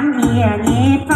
ามเอียนี้ไป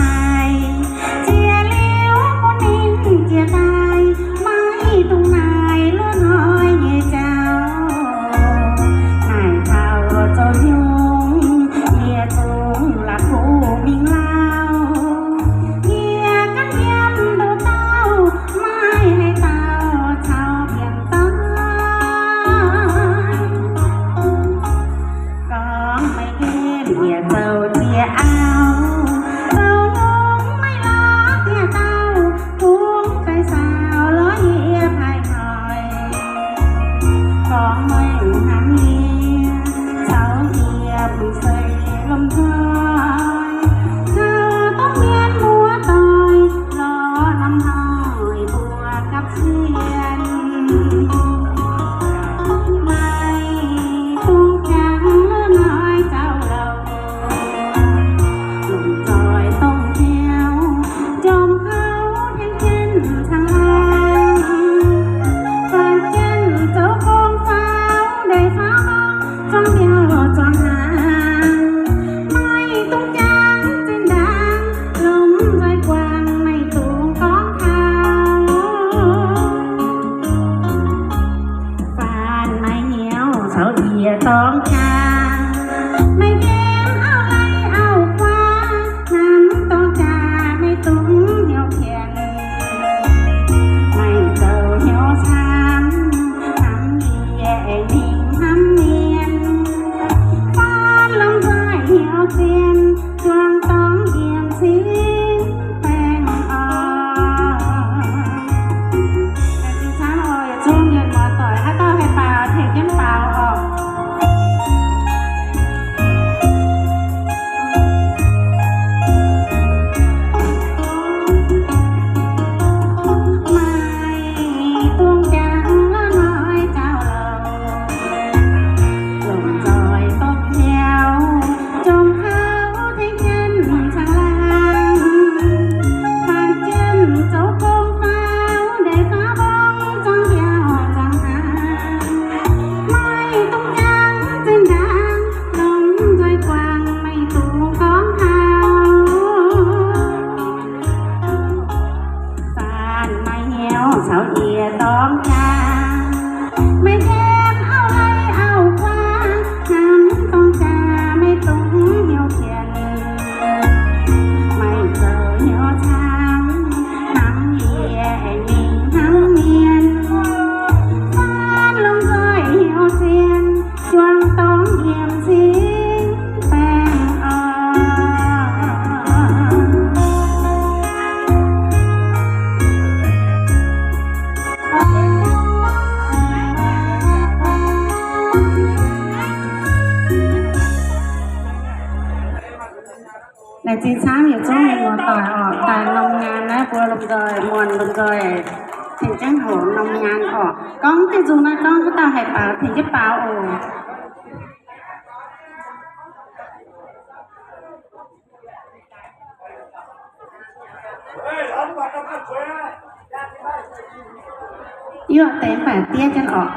ในจีช้างอยู่ช่วงมีหัวต่อยออกต่อยลงงานนะบัวลงเดยมวลลงเดยถึงจังโหลงงานออกก้องติจูนะก้องก็ตาให้ป่าถึงจะป่าโอ้ยอดเต็มแปดเตี้ยจนออก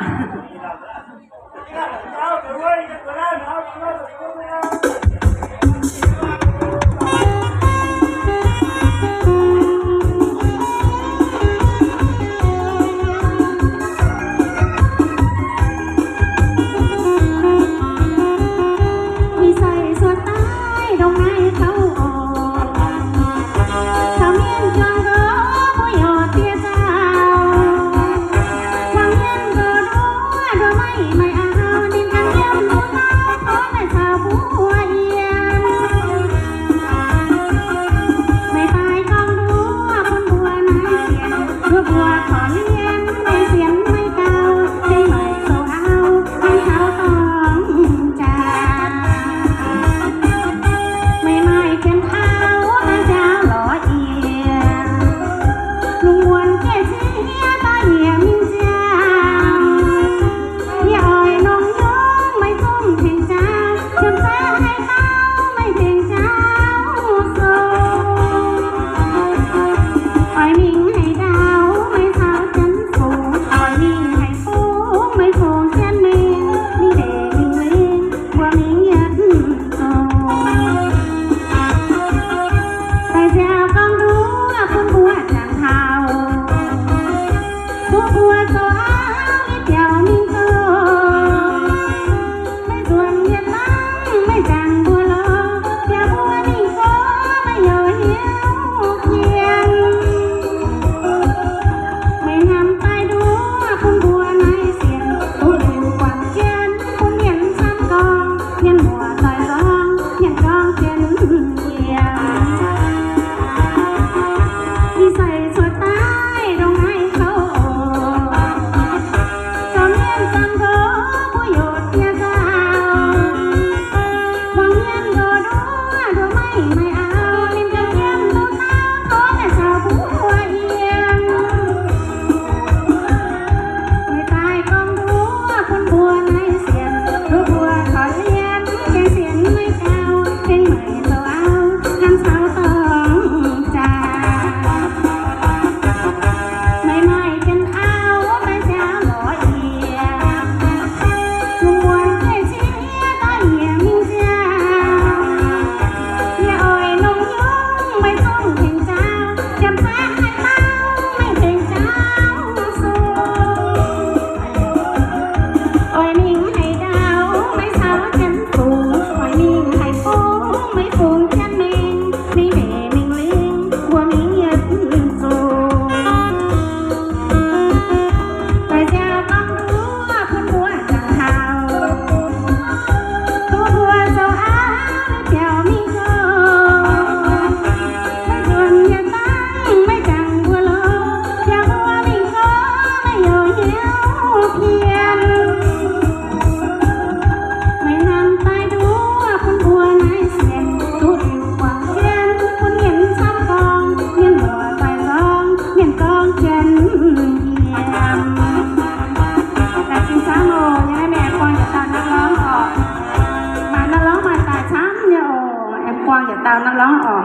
ตามนักร้องออก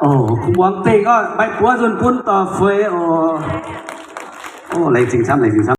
โอ้คุณหวังเต้ก็ไปผัวส่วนพุ่นต่อเฟยโอ้โอ้อะไรสิ่งซ้ำอะไรสิ่งซ้ำ